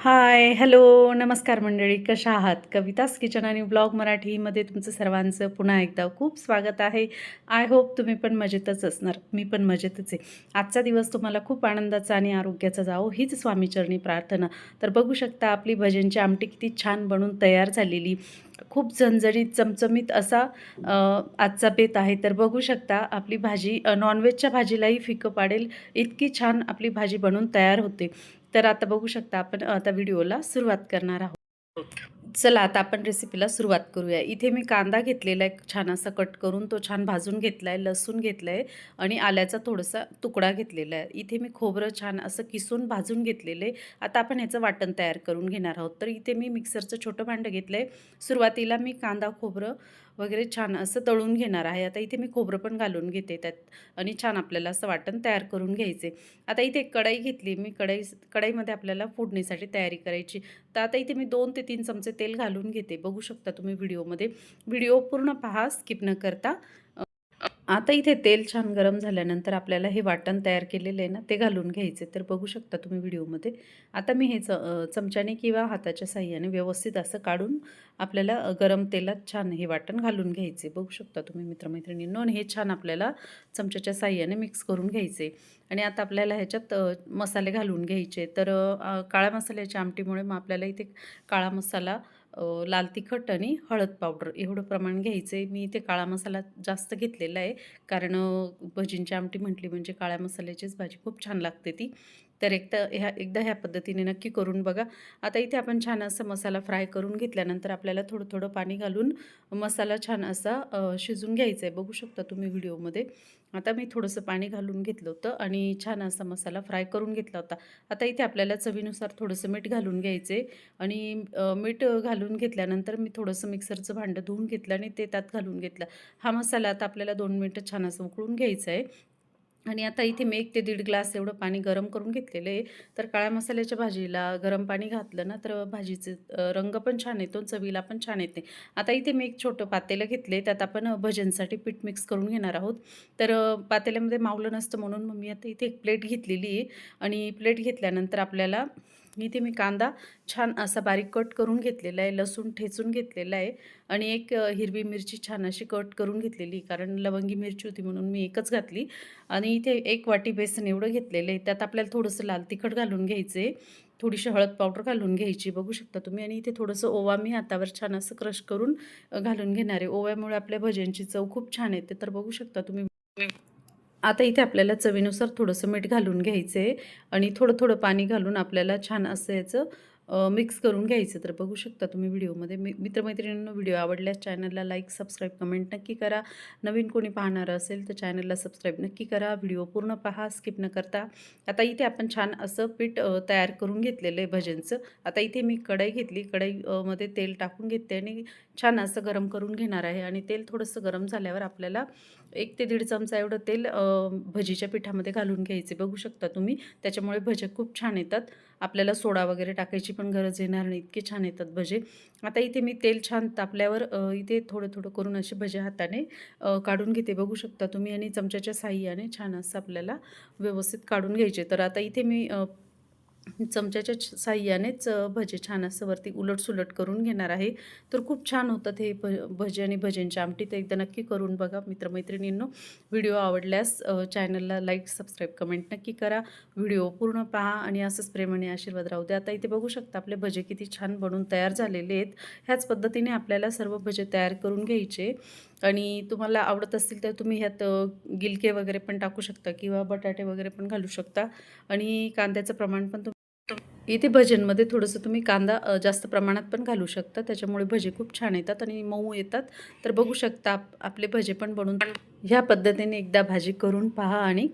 Hi hello नमस्कार मंडळी कशा आहात? कवितास किचन आणि ब्लॉग मराठीमध्ये तुमचं सर्वांचं पुन्हा एकदा खूप स्वागत आहे. आय होप तुम्ही पण मजेतच असणार. मी पण मजेतच आहे. आजचा दिवस तुम्हाला खूप आनंदाचा आणि आरोग्याचा जावो हीच स्वामीचरणी प्रार्थना. तर बघू शकता आपली भजनची आमटी किती छान बनून तयार झालेली. खूप झणझणीत चमचमीत असा आजचा बेत आहे. तर बघू शकता आपली भाजी नॉनव्हेजच्या भाजीलाही फिकं पाडेल. इतकी छान आपली भाजी बनून तयार होते. तर आता बघू शकता आपण आता व्हिडिओला सुरुवात करणार आहोत. चला आता आपण रेसिपीला सुरुवात करूया. इथे मी कांदा घेतलेला आहे छान असा कट करून तो छान भाजून घेतला आहे लसूण घेतलं आहे आणि आल्याचा थोडासा तुकडा घेतलेला आहे. इथे मी खोबरं छान असं किसून भाजून घेतलेलं आहे. आता आपण ह्याचं वाटण तयार करून घेणार आहोत. तर इथे मी मिक्सरचं छोटं भांडं घेतलं आहे सुरुवातीला मी कांदा खोबरं वगैरे छान असं तळून घेणार आहे. आता इथे मी खोबरं पण घालून घेते त्यात आणि छान आपल्याला असं वाटण तयार करून घ्यायचे. आता इथे एक कढई घेतली मी. कढई कढईमध्ये आपल्याला फोडणीसाठी तयारी करायची. तर आता इथे मी दोन ते तीन चमचे तेल घालून घेते. बघू शकता तुम्ही व्हिडिओमध्ये. व्हिडिओ पूर्ण पहा स्किप न करता. आता इथे तेल छान गरम झाल्यानंतर आपल्याला हे वाटण तयार केलेलं आहे ना ते घालून घ्यायचे. तर बघू शकता तुम्ही व्हिडिओमध्ये. आता मी हे च चमच्याने किंवा हाताच्या साह्याने व्यवस्थित असं काढून आपल्याला गरम तेलात छान हे वाटण घालून घ्यायचे. बघू शकता तुम्ही मित्रमैत्रिणींनो आणि हे छान आपल्याला चमच्याच्या साह्याने मिक्स करून घ्यायचे. आणि आता आपल्याला ह्याच्यात मसाले घालून घ्यायचे. तर काळ्या मसाल्याच्या आमटीमुळे मग आपल्याला इथे काळा मसाला लाल तिखट आणि हळद पावडर एवढं प्रमाण घ्यायचं आहे. मी इथे काळा मसाला जास्त घेतलेला आहे. कारण भजींची आमटी म्हटली म्हणजे काळ्या मसाल्याचीच भाजी खूप छान लागते ती. तर एकदा ह्या एकदा ह्या पद्धतीने नक्की करून बघा. आता इथे आपण छान असं मसाला फ्राय करून घेतल्यानंतर आपल्याला थोडं थोडं पाणी घालून मसाला छान असा शिजून घ्यायचा आहे बघू शकता तुम्ही व्हिडिओमध्ये. आता मी थोडंसं पाणी घालून घेतलं होतं आणि छान असा मसाला फ्राय करून घेतला होता. आता इथे आपल्याला चवीनुसार थोडंसं मीठ घालून घ्यायचे आणि मीठ घालून घेतल्यानंतर मी थोडंसं मिक्सरचं भांडं धुवून घेतलं आणि ते त्यात घालून घेतलं. हा मसाला आता आपल्याला दोन मिनटं छान असं उकळून घ्यायचा आहे आणि आता इथे मी एक ते दीड ग्लास एवढं पाणी गरम करून घेतलेलं आहे. तर काळ्या मसाल्याच्या भाजीला गरम पाणी घातलं ना तर भाजीचे रंग पण छान येतो चवीला पण छान येते आता इथे मी एक छोटं पातेलं घेतले त्यात आपण भजनसाठी पीठ मिक्स करून घेणार आहोत. तर पातेल्यामध्ये मावलं नसतं म्हणून मग मी आता इथे एक प्लेट घेतलेली आहे. आणि प्लेट घेतल्यानंतर आपल्याला इथे मी कांदा छान असा बारीक कट करून घेतलेला आहे लसूण ठेचून घेतलेला आहे आणि एक हिरवी मिरची छान अशी कट करून घेतलेली कारण लवंगी मिरची होती म्हणून मी एकच घातली आणि इथे एक वाटी बेसन एवढं घेतलेलं आहे त्यात आपल्याला थोडंसं लाल तिखट घालून घ्यायचं आहे थोडीशी हळद पावडर घालून घ्यायची बघू शकता तुम्ही. आणि इथे थोडंसं ओवा मी हातावर छान असं क्रश करून घालून घेणार आहे. ओव्यामुळे आपल्या भज्यांची चव खूप छान येते तर बघू शकता तुम्ही. आता इथे आपल्याला चवीनुसार थोडंसं मीठ घालून घ्यायचं आहे आणि थोडं थोडं पाणी घालून आपल्याला छान असं याचं मिक्स करून घ्यायचं तर बघू शकता तुम्ही व्हिडिओमध्ये. मी मित्रमैत्रिणींना व्हिडिओ आवडल्यास चॅनलला लाईक सबस्क्राईब कमेंट नक्की करा. नवीन कोणी पाहणारं असेल तर चॅनलला सबस्क्राईब नक्की करा. व्हिडिओ पूर्ण पहा स्किप न करता. आता इथे आपण छान असं पीठ तयार करून घेतलेलं आहे भजनचं. आता इथे मी कढई घेतली. कढईमध्ये तेल टाकून घेते आणि छान असं गरम करून घेणार आहे आणि तेल थोडंसं गरम झाल्यावर आपल्याला एक ते दीड चमचा एवढं तेल भजीच्या पिठामध्ये घालून घ्यायचे. बघू शकता तुम्ही त्याच्यामुळे भजे खूप छान येतात. आपल्याला सोडा वगैरे टाकायची पण गरज येणार नाही इतके छान येतात भजे. आता इथे मी तेल छान तापल्यावर इथे थोडं थोडं करून असे भजे हाताने काढून घेते. बघू शकता तुम्ही आणि चमच्याच्या साह्याने छान असं आपल्याला व्यवस्थित काढून घ्यायचे. तर आता इथे मी चमच्याच्या साह्यानेच भजे छान असं वरती उलटसुलट करून घेणार आहे. तर खूप छान होतात हे भ भजे आणि भजेंची आमटी. तर एकदा नक्की करून बघा मित्रमैत्रिणींनो. व्हिडिओ आवडल्यास चॅनलला लाईक सबस्क्राईब कमेंट नक्की करा. व्हिडिओ पूर्ण पहा आणि असंच प्रेमाने आशीर्वाद राहू द्या. आता इथे बघू शकता आपले भजे किती छान बनून तयार झालेले आहेत. ह्याच पद्धतीने आपल्याला सर्व भजे तयार करून घ्यायचे. आणि तुम्हाला आवडत असतील तर तुम्ही ह्यात गिलके वगैरे पण टाकू शकता किंवा बटाटे वगैरे पण घालू शकता. आणि कांद्याचं प्रमाण पण तुम इथे भज्यांमध्ये थोडंसं तुम्ही कांदा जास्त प्रमाणात पण घालू शकता. त्याच्यामुळे भजे खूप छान येतात आणि मऊ येतात. तर बघू शकता आप आपले भजे पण बनवून ह्या पद्धतीने एकदा भाजी करून पहा आणि